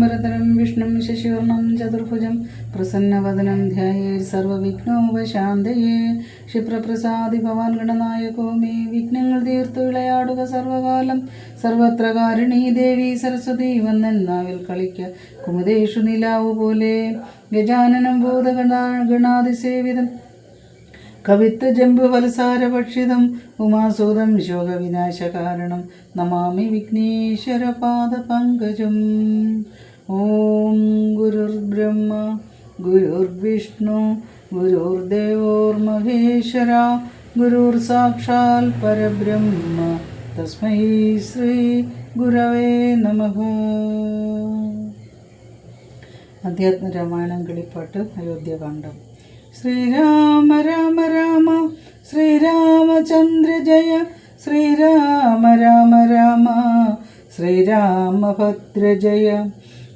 ശുക്ലാംബരധരം വിഷ്ണും ശശിവർണം ചതുർഭുജം പ്രസന്നവദനം ധ്യായേ സർവവിഘ്നോപശാന്തയേ ക്ഷിപ്രപ്രസാദി ഭവാൻ ഗണനായകോ may വിഘ്നങ്ങൾ തീർത്തു വിളയാടുക സർവകാലം. സർവത്ര കാരിണീ ദേവി സരസ്വതി വന്നെന്നാവിൽ കളിക്ക കുമുദേഷു നിലാവു പോലെ. ഗജാനനം ഭൂതഗണാ ഗണാതിസേവിതം. ജമ്പു ജംബു ഫലസാര ഭക്ഷിതം. ഉമാസൂതം ശോകവിനാശകാരണം നമാമി വിഘ്നേശ്വര പാദപങ്കജം ഓം ഗുരുർബ്രഹ്മ ഗുരുർവിഷ്ണു വിഷ്ണു ഗുരുർ സാക്ഷാൽ പരബ്രഹ്മ. തസ്മൈ ശ്രീ ഗുരവേ നമ. അധ്യാത്മ രാമായണം കിളിപ്പാട്ട് അയോധ്യകാന്ഡം. ശ്രീരാമ രാമ രാമ ശ്രീരാമചന്ദ്ര ജയ ശ്രീരാമ രാമ രാമ ശ്രീരാമഭദ്ര ജയ.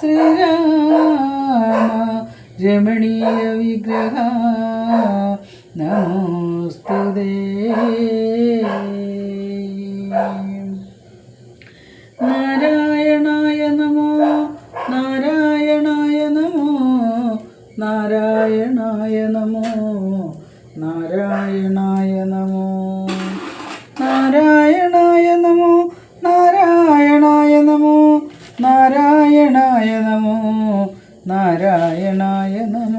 ശ്രീരാമ രമണീയ വിഗ്രഹ നമോസ്തുതേ നാരായണായ നമോ നാരായണായ നമോ നാരായണായ നമോ നാരായണായ നമോ. നാരായണായ നമ.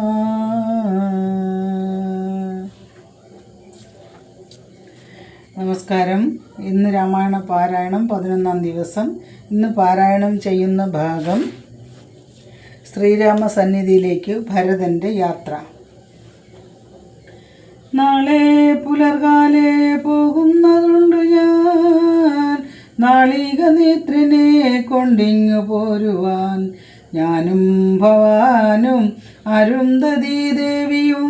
നമസ്കാരം. ഇന്ന് രാമായണ പാരായണം പതിനൊന്നാം ദിവസം. ഇന്ന് പാരായണം ചെയ്യുന്ന ഭാഗം ശ്രീരാമ സന്നിധിയിലേക്ക് ഭരതന്റെ യാത്ര. നാളെ പുലർകാലെ പോകുന്നതുണ്ട് ഞാൻ. നാളികനേത്രനെ കൊണ്ടിങ്ങു പോരുവാൻ. ഞാനും ഭവാനും അരുന്ധതി ദേവിയും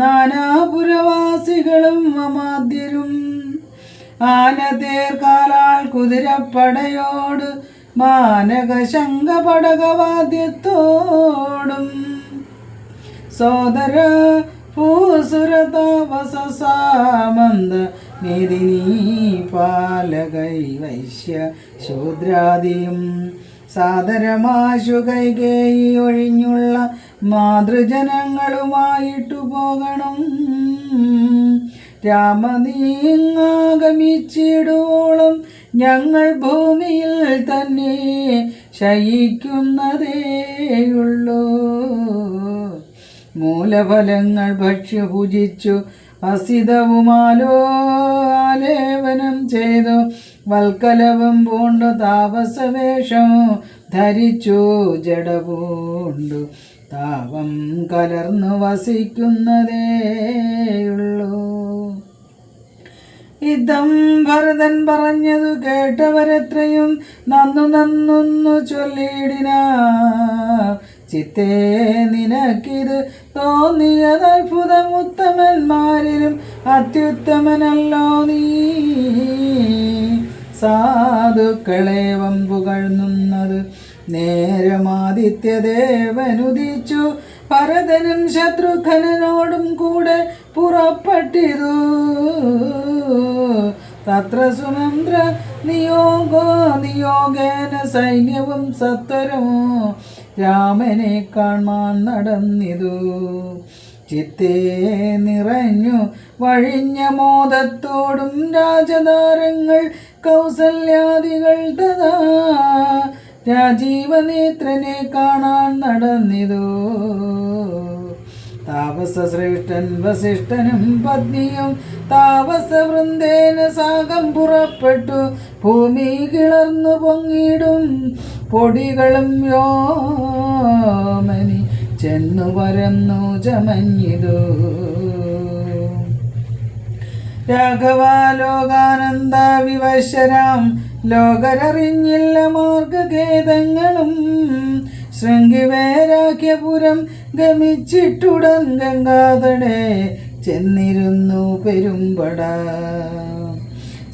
നാനാപുരവാസികളും അമാദ്യരും. ആനതേർക്കാലാൾ കുതിരപ്പടയോട് മാനക ശങ്കപടകവാദ്യത്തോടും സോദര ഭൂസുരതാപസാമന്ത മേദിനീ പാലകൈ വൈശ്യ ശൂദ്രാദിയും. സാദരമാശു കൈകേയി ഒഴിഞ്ഞുള്ള മാതൃജനങ്ങളുമായിട്ടു പോകണം. രാമനീങ്ങാഗമിച്ചിടുവോളം ഞങ്ങൾ ഭൂമിയിൽ തന്നെ ശയിക്കുന്നതേയുള്ളൂ. മൂലഫലങ്ങൾ ഭക്ഷ്യഭുജിച്ചു അസിതവുമാലോ ആലേപനം ചെയ്തു. വൽക്കലവും പൂണ്ടു താപസവേഷം ധരിച്ചു ജഡപൂണ്ടു. താപം കലർന്നു വസിക്കുന്നതേയുള്ളൂ ഇതം ഭരതൻ പറഞ്ഞതു കേട്ടവരെത്രയും നന്നു നന്നൊന്നു ചൊല്ലിയിടിന. ചിത്തേ നിനക്കിത് തോന്നിയത് അത്യുത്തമനല്ലോ നീ. സാധുക്കളെ വമ്പുകഴുന്നത് നേരമാദിത്യദേവനുദിച്ചു. ഭരതനും ശത്രുഘ്നനോടും കൂടെ പുറപ്പെട്ടിരു. തത്ര സുമന്ത്ര നിയോഗോ നിയോഗേന സൈന്യവും സത്വരോ. രാമനെ കാണാൻ നടന്നിതു. ചിത്തേ നിറഞ്ഞു വഴിഞ്ഞ മോദത്തോടും രാജതാരങ്ങൾ കൗസല്യാദികൾ തഥാ രാജീവനേത്രനെ കാണാൻ നടന്നിതു. താപസശ്രേഷ്ഠൻ വസിഷ്ഠനും പത്നിയും താപസ വൃന്ദേന സാഗം പുറപ്പെട്ടു. ഭൂമി കിളർന്നു പൊങ്ങിടും പൊടികളും യോമനി ചെന്നു പരന്നു ചമഞ്ഞിതു. രാഘവാലോകാനന്ദ വിവശരാം. ലോകരറിഞ്ഞില്ല മാർഗഖേദങ്ങളും ശൃംഗിവേരാഖ്യപുരം ഗമിച്ചിട്ടുടൻ ഗംഗാതടെ ചെന്നിരുന്നു പെരുമ്പട.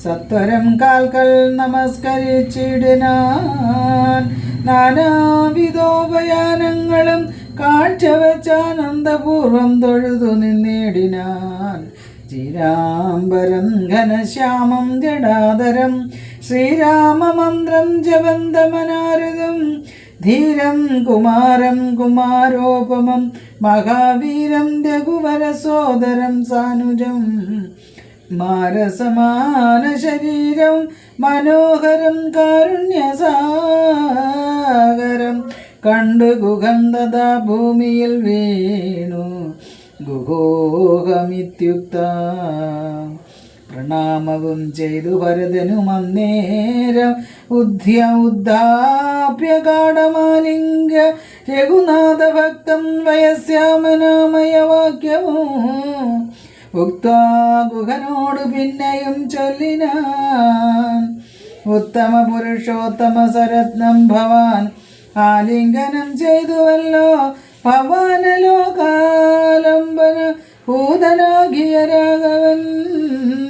സത്വരം കാൽകൾ നമസ്കരിച്ചിടിനാൻ നാനാവിധോപയാനങ്ങളും കാഴ്ചവച്ചാനന്ദപൂർവം തൊഴുതു നിന്നിടിനാൻ. ശ്രീരാംബരം ഘനശ്യാമം ജടാധരം ശ്രീരാമമന്ത്രം ജപന്തമനാരുതം ധീരം കുമാരം കുമാരോപമം മഹാവീരം രഘുവരസോദരം സാനുജം മാരസമാന ശരീരം മനോഹരം കാരുണ്യസാഗരം കണ്ടു ഗുഗന്ധത ഭൂമിയിൽ വീണു ഗുഹോഹമിത്യുക്ത. പ്രണാമവും ചെയ്തു ഭരതനും ഉദ്ധ്യ ഉദ്ധാപ്യ ഗാഠമാലിംഗ്യ രഘുനാഥ വയസ്യാമനാമയ വാക്യവും ഉക്താ ഗുഹനോട് പിന്നെയും ചൊല്ലിനാൻ. ഉത്തമ പുരുഷോത്തമ സരത്നം ഭവാൻ ആലിംഗനം ചെയ്തുവല്ലോ. ഭവാനലോകാലംബന ഭൂതനാകിയ രാഘവൻ.